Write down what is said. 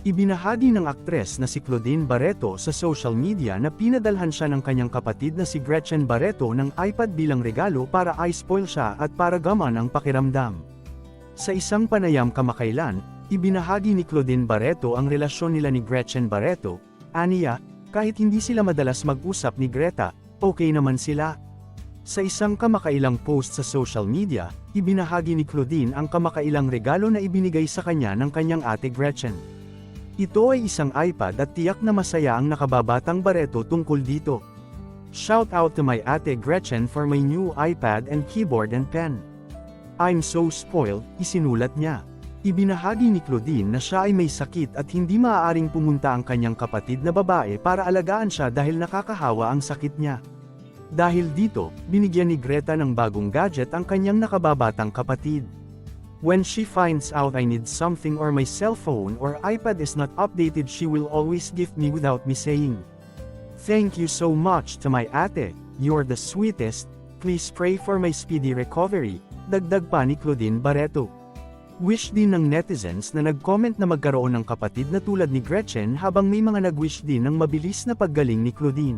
Ibinahagi ng aktres na si Claudine Barreto sa social media na pinadalhan siya ng kanyang kapatid na si Gretchen Barreto ng iPad bilang regalo para i-spoil siya at para gaman ang pakiramdam. Sa isang panayam kamakailan, ibinahagi ni Claudine Barreto ang relasyon nila ni Gretchen Barreto, aniya, kahit hindi sila madalas mag-usap ni Greta, okay naman sila. Sa isang kamakailang post sa social media, ibinahagi ni Claudine ang kamakailang regalo na ibinigay sa kanya ng kanyang ate Gretchen. Ito ay isang iPad at tiyak na masaya ang nakababatang Barreto tungkol dito. Shout out to my ate Gretchen for my new iPad and keyboard and pen. I'm so spoiled, isinulat niya. Ibinahagi ni Claudine na siya ay may sakit at hindi maaaring pumunta ang kanyang kapatid na babae para alagaan siya dahil nakakahawa ang sakit niya. Dahil dito, binigyan ni Greta ng bagong gadget ang kanyang nakababatang kapatid. When she finds out I need something or my cell phone or iPad is not updated she will always give me without me saying. Thank you so much to my ate, you're the sweetest, please pray for my speedy recovery, dagdag pa ni Claudine Barreto. Wish din ng netizens na nag-comment na magkaroon ng kapatid na tulad ni Gretchen habang may mga nag-wish din ng mabilis na paggaling ni Claudine.